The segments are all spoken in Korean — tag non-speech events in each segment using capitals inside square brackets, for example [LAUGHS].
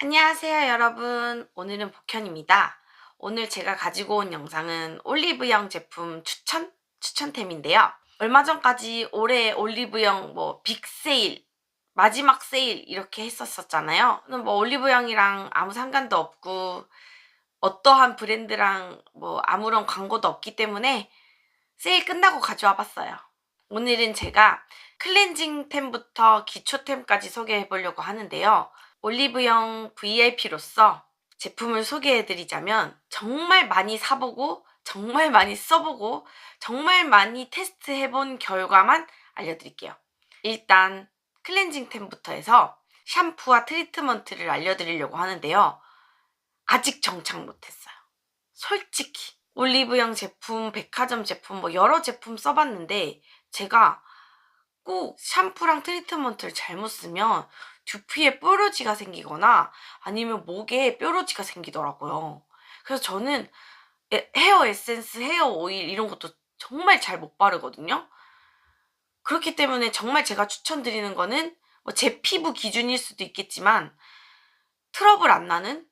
안녕하세요 여러분. 오늘은 복현입니다. 오늘 제가 가지고 온 영상은 올리브영 제품 추천 추천템인데요. 얼마 전까지 올해 올리브영 뭐 빅세일 마지막 세일 이렇게 했었었잖아요. 뭐 올리브영이랑 아무 상관도 없고 어떠한 브랜드랑 뭐 아무런 광고도 없기 때문에 세일 끝나고 가져와 봤어요. 오늘은 제가 클렌징템부터 기초템까지 소개해 보려고 하는데요 올리브영 VIP로서 제품을 소개해드리자면 정말 많이 사보고 정말 많이 써보고 정말 많이 테스트해본 결과만 알려드릴게요. 일단 클렌징템부터 해서 샴푸와 트리트먼트를 알려드리려고 하는데요. 아직 정착 못했어요. 솔직히 올리브영 제품, 백화점 제품 뭐 여러 제품 써봤는데 제가 꼭 샴푸랑 트리트먼트를 잘못 쓰면 두피에 뾰루지가 생기거나 아니면 목에 뾰루지가 생기더라고요. 그래서 저는 에- 헤어 에센스, 헤어 오일 이런 것도 정말 잘 못 바르거든요. 그렇기 때문에 정말 제가 추천드리는 거는 뭐 제 피부 기준일 수도 있겠지만 트러블 안 나는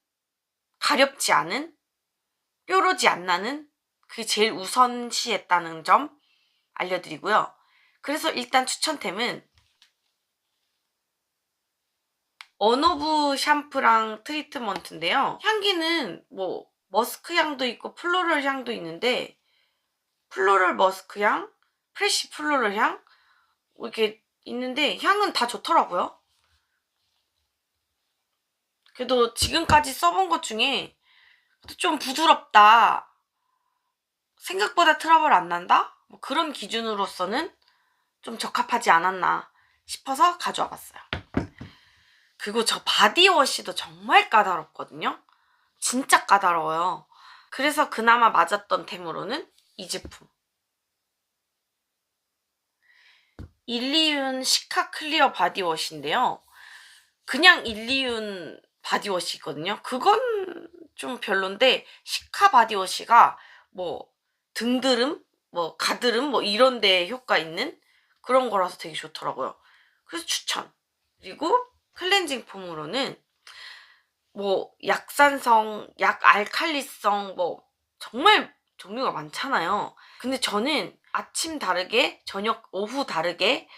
가렵지 않은 뾰루지 안 나는 그게 제일 우선시했다는 점 알려드리고요. 그래서 일단 추천템은 언어부 샴푸랑 트리트먼트인데요. 향기는 뭐 머스크 향도 있고 플로럴 향도 있는데 플로럴 머스크 향, 프레쉬 플로럴 향 이렇게 있는데 향은 다 좋더라고요. 그래도 지금까지 써본 것 중에 좀 부드럽다. 생각보다 트러블 안 난다? 뭐 그런 기준으로서는 좀 적합하지 않았나 싶어서 가져와 봤어요. 그리고 저 바디워시도 정말 까다롭거든요. 진짜 까다로워요. 그래서 그나마 맞았던 템으로는 이 제품. 일리윤 시카 클리어 바디워시인데요. 그냥 일리윤 바디워시거든요. 그건 좀 별론데 시카 바디워시가 뭐 등드름, 뭐 가드름 뭐 이런 데 효과 있는 그런 거라서 되게 좋더라고요. 그래서 추천. 그리고 클렌징 폼으로는 뭐 약산성, 약 알칼리성 뭐 정말 종류가 많잖아요. 근데 저는 아침 다르게, 저녁, 오후 다르게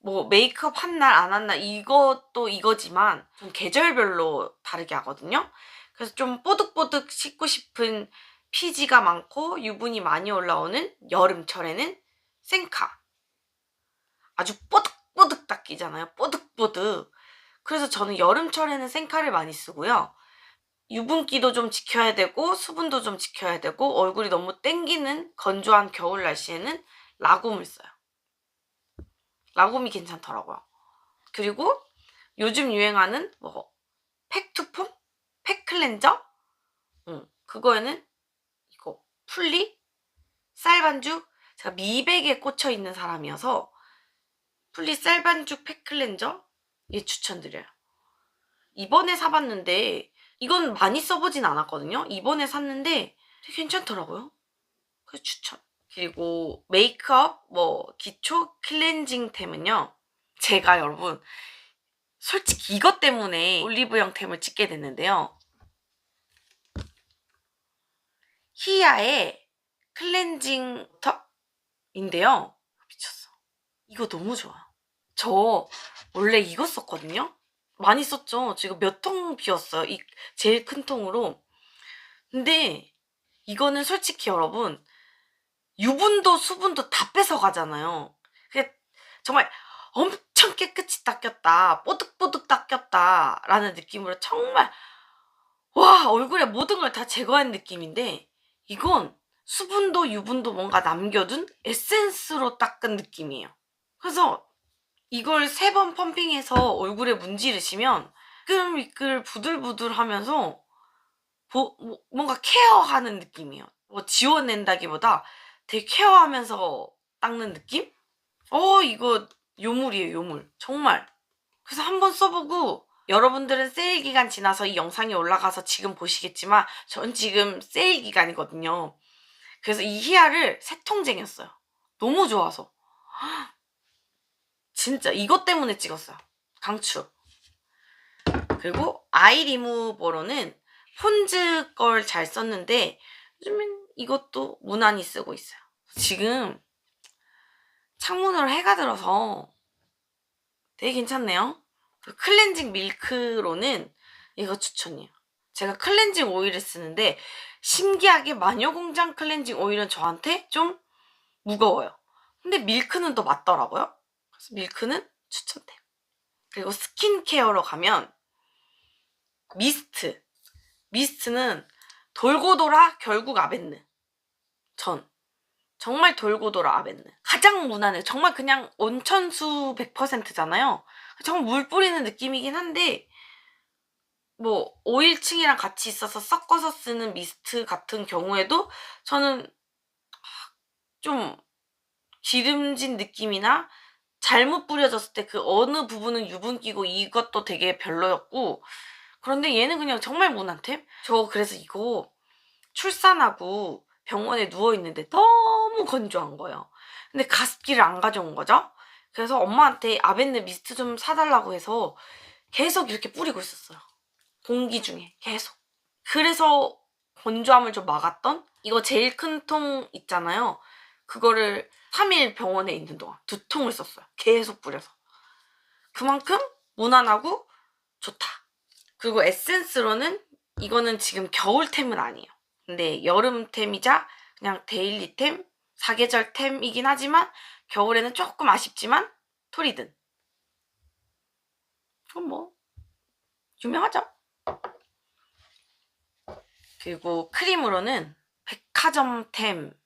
뭐 메이크업 한 날 안 한 날 이것도 이거지만 좀 계절별로 다르게 하거든요. 그래서 좀 뽀득뽀득 씻고 싶은 피지가 많고 유분이 많이 올라오는 여름철에는 생카. 아주 뽀득뽀득 닦이잖아요. 뽀득뽀득. 그래서 저는 여름철에는 생카를 많이 쓰고요. 유분기도 좀 지켜야 되고 수분도 좀 지켜야 되고 얼굴이 너무 땡기는 건조한 겨울 날씨에는 라곰을 써요. 라곰이 괜찮더라고요. 그리고 요즘 유행하는 뭐 팩투폼? 팩클렌저? 응, 그거에는 이거 풀리? 쌀반죽? 제가 미백에 꽂혀 있는 사람이어서 풀리 쌀반죽 팩클렌저? 얘 추천드려요. 이번에 사봤는데 이건 많이 써보진 않았거든요. 이번에 샀는데 되게 괜찮더라고요. 그래서 추천. 그리고 메이크업 뭐 기초 클렌징템은요. 제가 여러분 솔직히 이것 때문에 올리브영 템을 찍게 됐는데요. 히아의 클렌징 턱인데요. 미쳤어. 이거 너무 좋아요. 저 원래 이거 썼거든요. 많이 썼죠. 지금 몇 통 비웠어요. 이 제일 큰 통으로. 근데 이거는 솔직히 여러분 유분도 수분도 다 뺏어 가잖아요. 그게 정말 엄청 깨끗이 닦였다. 뽀득뽀득 닦였다 라는 느낌으로 정말 와, 얼굴에 모든 걸 다 제거한 느낌인데 이건 수분도 유분도 뭔가 남겨둔 에센스로 닦은 느낌이에요. 그래서 이걸 세 번 펌핑해서 얼굴에 문지르시면 미끌미끌 부들부들 하면서 보- 뭐- 뭔가 케어하는 느낌이에요. 뭐 지워낸다기보다 되게 케어하면서 닦는 느낌? 어, 이거 요물이에요, 요물. 정말. 그래서 한번 써보고 여러분들은 세일 기간 지나서 이 영상이 올라가서 지금 보시겠지만 전 지금 세일 기간이거든요. 그래서 이 히아를 세 통 쟁였어요. 너무 좋아서. 진짜 이것 때문에 찍었어요. 강추. 그리고 아이 리무버로는 폰즈 걸 잘 썼는데 요즘엔 이것도 무난히 쓰고 있어요. 지금 창문으로 해가 들어서 되게 괜찮네요. 그 클렌징 밀크로는 이거 추천이에요. 제가 클렌징 오일을 쓰는데 신기하게 마녀공장 클렌징 오일은 저한테 좀 무거워요. 근데 밀크는 더 맞더라고요. 그래서 밀크는 추천돼요. 그리고 스킨케어로 가면 미스트. 미스트는 돌고 돌아 결국 아벤느. 전. 정말 돌고 돌아 아벤느. 가장 무난해. 정말 그냥 온천수 100%잖아요. 정말 물 뿌리는 느낌이긴 한데, 뭐, 오일층이랑 같이 있어서 섞어서 쓰는 미스트 같은 경우에도 저는 좀 기름진 느낌이나 잘못 뿌려졌을 때 그 어느 부분은 유분 끼고 이것도 되게 별로였고, 그런데 얘는 그냥 정말 무난템? 저 그래서 이거 출산하고 병원에 누워있는데 너무 건조한 거예요. 근데 가습기를 안 가져온 거죠? 그래서 엄마한테 아벤느 미스트 좀 사달라고 해서 계속 이렇게 뿌리고 있었어요. 공기 중에 계속. 그래서 건조함을 좀 막았던 이거 제일 큰 통 있잖아요. 그거를 3일 병원에 있는 동안 두 통을 썼어요. 계속 뿌려서. 그만큼 무난하고 좋다. 그리고 에센스로는 이거는 지금 겨울템은 아니에요. 근데 여름템이자 그냥 데일리템, 사계절템이긴 하지만 겨울에는 조금 아쉽지만 토리든. 그건 뭐 유명하죠. 그리고 크림으로는 백화점템,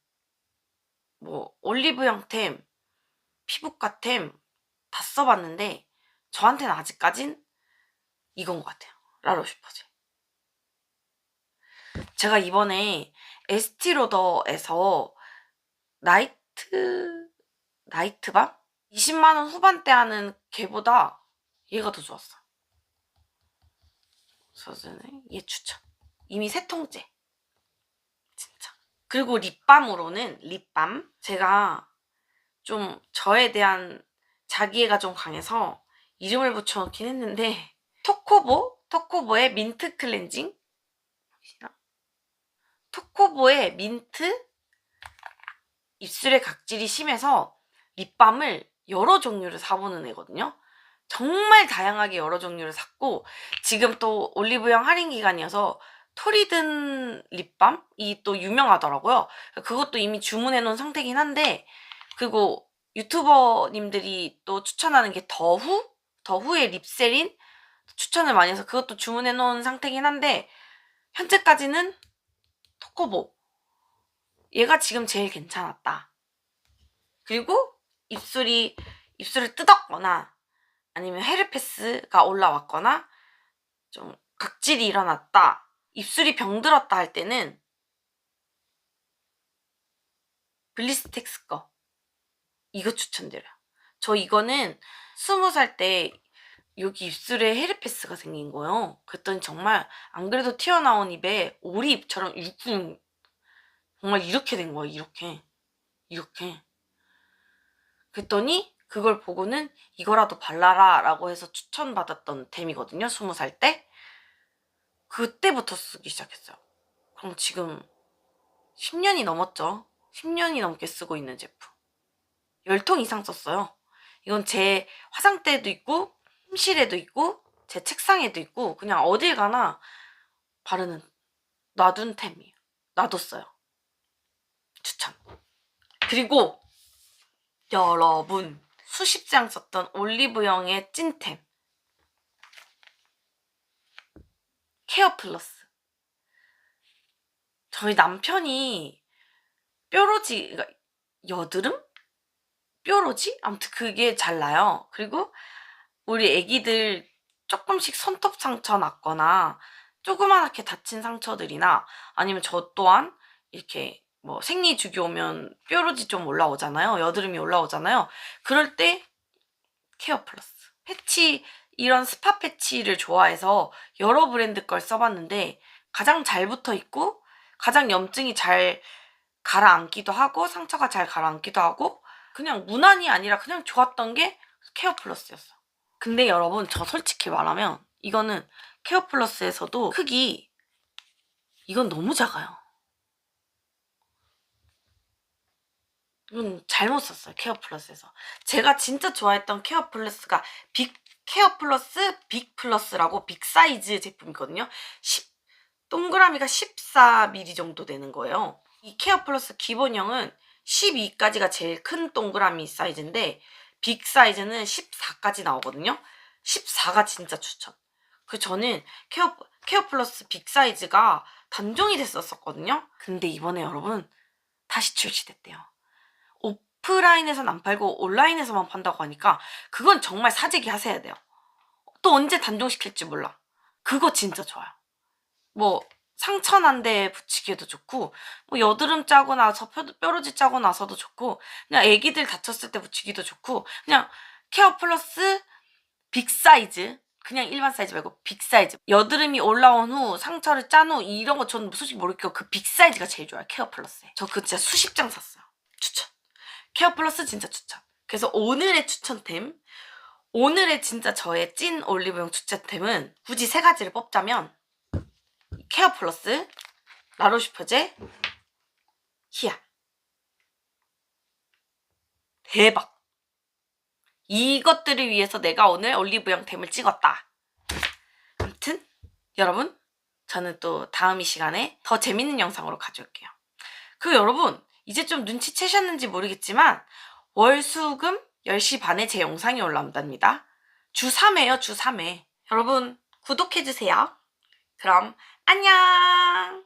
뭐 올리브영템, 피부과템 다 써봤는데 저한테는 아직까진 이건 것 같아요. 라로슈퍼제. 제가 이번에 에스티로더에서 나이트 나이트밤 20만 원 후반대 하는 걔보다 얘가 더 좋았어. 저는 얘 추천. 이미 세 통째. 그리고 립밤으로는 립밤 제가 좀 저에 대한 자기애가 좀 강해서 이름을 붙여놓긴 했는데 [LAUGHS] 토코보 토코보의 민트 클렌징? 토코보의 민트 입술에 각질이 심해서 립밤을 여러 종류를 사보는 애거든요. 정말 다양하게 여러 종류를 샀고 지금 또 올리브영 할인 기간이어서 토리든 립밤이 또 유명하더라고요. 그것도 이미 주문해 놓은 상태긴 한데 그리고 유튜버님들이 또 추천하는 게 더후? 더후의 립세린 추천을 많이 해서 그것도 주문해 놓은 상태긴 한데 현재까지는 토코보 얘가 지금 제일 괜찮았다. 그리고 입술이 입술을 뜯었거나 아니면 헤르페스가 올라왔거나 좀 각질이 일어났다. 입술이 병들었다 할 때는 블리스텍스 거 이거 추천드려요. 저 이거는 스무 살 때 여기 입술에 헤르페스가 생긴 거예요. 그랬더니 정말 안 그래도 튀어나온 입에 오리 입처럼 육군 정말 이렇게 된 거예요. 이렇게 이렇게. 그랬더니 그걸 보고는 이거라도 발라라 라고 해서 추천받았던 템이거든요. 스무 살 때. 그때부터 쓰기 시작했어요. 그럼 지금 10년이 넘었죠. 10년이 넘게 쓰고 있는 제품. 10통 이상 썼어요. 이건 제 화장대에도 있고, 침실에도 있고, 제 책상에도 있고, 그냥 어딜 가나 바르는, 놔둔 템이에요. 놔뒀어요. 추천. 그리고 여러분, 수십 장 썼던 올리브영의 찐템. 케어 플러스. 저희 남편이 뾰루지, 그러니까 여드름? 뾰루지? 아무튼 그게 잘 나요. 그리고 우리 애기들 조금씩 손톱 상처 났거나 조그맣게 다친 상처들이나 아니면 저 또한 이렇게 뭐 생리 주기 오면 뾰루지 좀 올라오잖아요. 여드름이 올라오잖아요. 그럴 때 케어 플러스. 패치 이런 스파 패치를 좋아해서 여러 브랜드 걸 써봤는데 가장 잘 붙어 있고 가장 염증이 잘 가라앉기도 하고 상처가 잘 가라앉기도 하고 그냥 무난히 아니라 그냥 좋았던 게 케어 플러스였어. 근데 여러분 저 솔직히 말하면 이거는 케어 플러스에서도 크기 이건 너무 작아요. 이건 잘못 썼어요. 케어 플러스에서. 제가 진짜 좋아했던 케어 플러스가 빅 케어 플러스 빅 플러스라고 빅 사이즈 제품이거든요. 10 동그라미가 14mm 정도 되는 거예요. 이 케어 플러스 기본형은 12까지가 제일 큰 동그라미 사이즈인데 빅 사이즈는 14까지 나오거든요. 14가 진짜 추천. 그 저는 케어 케어 플러스 빅 사이즈가 단종이 됐었었거든요. 근데 이번에 여러분 다시 출시됐대요. 오프라인에선 안 팔고 온라인에서만 판다고 하니까 그건 정말 사재기 하셔야 돼요. 또 언제 단종시킬지 몰라. 그거 진짜 좋아요. 뭐 상처 난 데 붙이기에도 좋고 뭐 여드름 짜고 나서 뼈- 뾰루지 짜고 나서도 좋고 그냥 애기들 다쳤을 때 붙이기도 좋고 그냥 케어 플러스 빅 사이즈 그냥 일반 사이즈 말고 빅 사이즈 여드름이 올라온 후 상처를 짠 후 이런 거 저는 솔직히 모르겠고 그 빅 사이즈가 제일 좋아요 케어 플러스에 저그 진짜 수십 장 샀어요 추천 케어 플러스 진짜 추천. 그래서 오늘의 추천템 오늘의 진짜 저의 찐 올리브영 추천템은 굳이 세 가지를 뽑자면 케어 플러스 라로슈퍼제 히야 대박. 이것들을 위해서 내가 오늘 올리브영 템을 찍었다. 아무튼 여러분 저는 또 다음 이 시간에 더 재밌는 영상으로 가져올게요. 그 여러분 이제 좀 눈치채셨는지 모르겠지만 월수금 10시 반에 제 영상이 올라온답니다. 주 3회요 주 3회 여러분 구독해주세요. 그럼 안녕